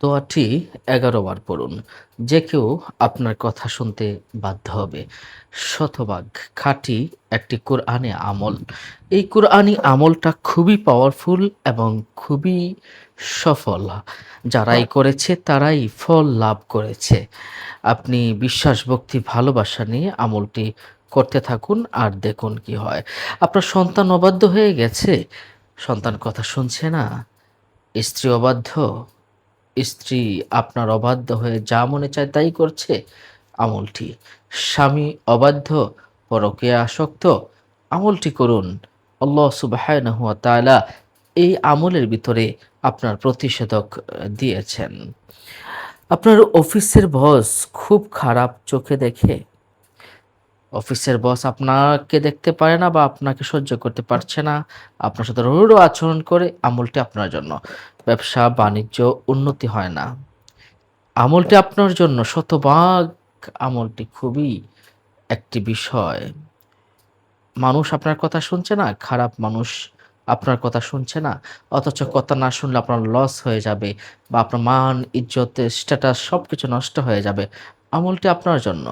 দোয়াটি এগারো বার পড়ুন। যে কেউ আপনার কথা শুনতে বাধ্য হবে। শতভাগ খাঁটি একটি কোরআনে আমল। এই কোরআনি আমলটা খুবই পাওয়ারফুল এবং খুবই সফল। যারাই করেছে তারাই ফল লাভ করেছে। আপনি বিশ্বাস, ভক্তি, ভালোবাসা নিয়ে আমলটি করতে থাকুন আর দেখুন কি হয়। আপনার সন্তান অবাধ্য হয়ে গেছে? সন্তান কথা শুনছে না? স্ত্রী অবাধ্য? স্ত্রী আপনার অবাধ্য হয়ে যা মনে চায় তাই করছে আমলটি। স্বামী অবাধ্য পরকে আসক্ত, আমলটি করুন। আল্লাহ সুবাহানহুয়া তাআলা এই আমলের ভিতরে আপনার প্রতিষেধক দিয়েছেন। আপনার অফিসের বস খুব খারাপ চোখে দেখে অফিসের বস আপনাকে দেখতে পারে না বা আপনাকে সহ্য করতে পারছে না। আপনার সাথে রূঢ় আচরণ করে আমলটি আপনার জন্য। ব্যবসা, বাণিজ্য উন্নতি হয় না। আমলটি আপনার জন্য শতভাগ আমলটি খুবই একটি বিষয়। মানুষ আপনার কথা শুনছে না, খারাপ মানুষ আপনার কথা শুনছে না, অথচ কথা না শুনলে আপনার লস হয়ে যাবে বা আপনার মান, ইজ্জত স্ট্যাটাস সব কিছু নষ্ট হয়ে যাবে। আমলটি আপনার জন্য।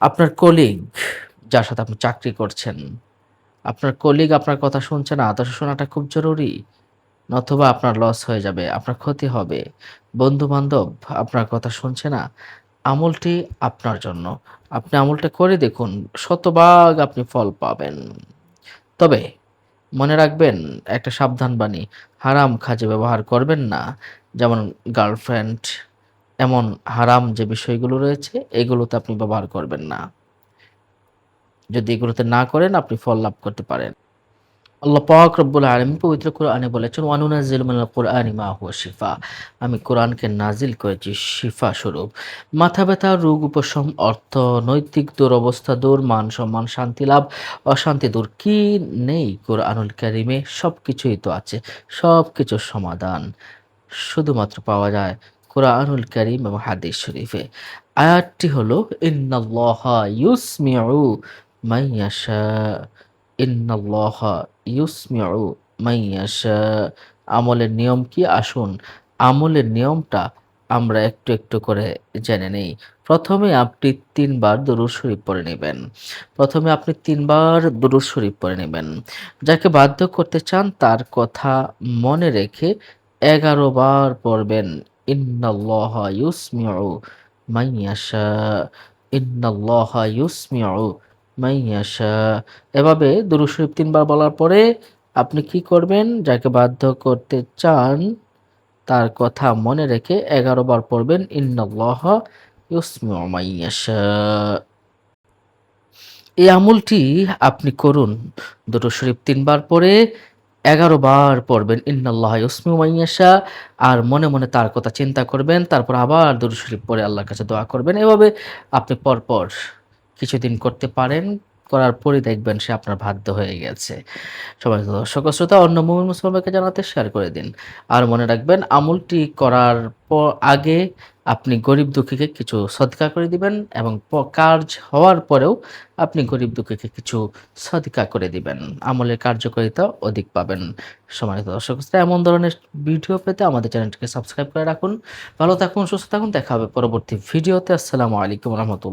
আপনার কলিগ যার সাথে আপনি চাকরি করছেন, আপনার কলিগ আপনার কথা শুনছে না, আদর্শ শোনাটা খুব জরুরি, নতুবা আপনার লস হয়ে যাবে, আপনার ক্ষতি হবে। বন্ধু বান্ধব আপনার কথা শুনছে না, আমলটি আপনার জন্য। আপনি আমলটা করে দেখুন, শতভাগ আপনি ফল পাবেন। তবে মনে রাখবেন, একটা সাবধান বাণী, হারাম খাজে ব্যবহার করবেন না। যেমন গার্লফ্রেন্ড এমন হারাম যে বিষয়গুলো রয়েছে, এগুলোতে আপনি ব্যবহার করবেন না। যদি এগুলোতে না করেন, আপনি ফল লাভ করতে পারেন। আল্লাহ পাক রব্বুল আলামিন পবিত্র কোরআনে বলেছেন ওয়ানুনাজ্জিলু মিনাল কোরআনি মা হুয়া শিফা। আমি কোরআনকে নাজিল করেছি শিফা স্বরূপ। মাথা ব্যথা, রোগ উপশম, অর্থনৈতিক দুরবস্থা, দূর মান সম্মান, শান্তি লাভ, অশান্তি দূর, কি নেই কোরআনুল কারিমে? সব কিছুই তো আছে সব কিছুর সমাধান শুধুমাত্র পাওয়া যায় কোরআনুল কারিম এবং হাদিস শরীফে। আয়াতটি হলো, ইন্নাল্লাহা ইউসমিউ মাইয়াশা ইন্নাল্লাহা ইউসমিউ মাইয়াশা আমলের নিয়ম কি? আসুন, আমলের নিয়মটা আমরা একটু একটু করে জেনে নেই। প্রথমে আপনি তিনবার দরুদ শরীফ পড়ে নেবেন। প্রথমে আপনি তিনবার দরুদ শরীফ পড়ে নেবেন। যাকে বাধ্য করতে চান তার কথা মনে রেখে এগারো বার পড়বেন। ইন্নাল্লাহা ইউসমিউ মাইয়াশা এভাবে দুরূদ শরীফ তিনবার বলার পরে আপনি কি করবেন? যাকে বাধ্য করতে চান, তার কথা মনে রেখে এগারো বার পড়বেন, ইন্নাল্লাহ এই আমলটি আপনি করুন। দুটো শরীফ তিনবার পরে এগারো বার পড়বেন, ইন্নাল্লাহ ইসমি মাইয়াশা আর মনে মনে তার কথা চিন্তা করবেন, তারপর আবার দুরুশরীফ শরীফ পরে আল্লাহর কাছে দোয়া করবেন। এভাবে আপনি পরপর কিছুদিন করতে পারেন। করার পরে দেখবেন সে আপনার বাধ্য হয়ে গেছে। সবাই দর্শক শ্রোতা, অন্য মুমিন মুসলমানকে জানাতে শেয়ার করে দিন। আর মনে রাখবেন, আমলটি করার পর আগে আপনি গরিব দুঃখীকে কিছু সদকা করে দিবেন এবং কাজ হওয়ার পরেও আপনি গরিব দুঃখীকে কিছু সদকা করে দিবেন। আমলের কার্যকারিতা অধিক পাবেন। সম্মানিত দর্শক এমন ধরনের ভিডিও পেতে আমাদের চ্যানেলটিকে সাবস্ক্রাইব করে রাখুন। ভালো থাকুন, সুস্থ থাকুন, দেখা হবে পরবর্তী ভিডিওতে। আসসালামু আলাইকুম রহমতুল্লাহ।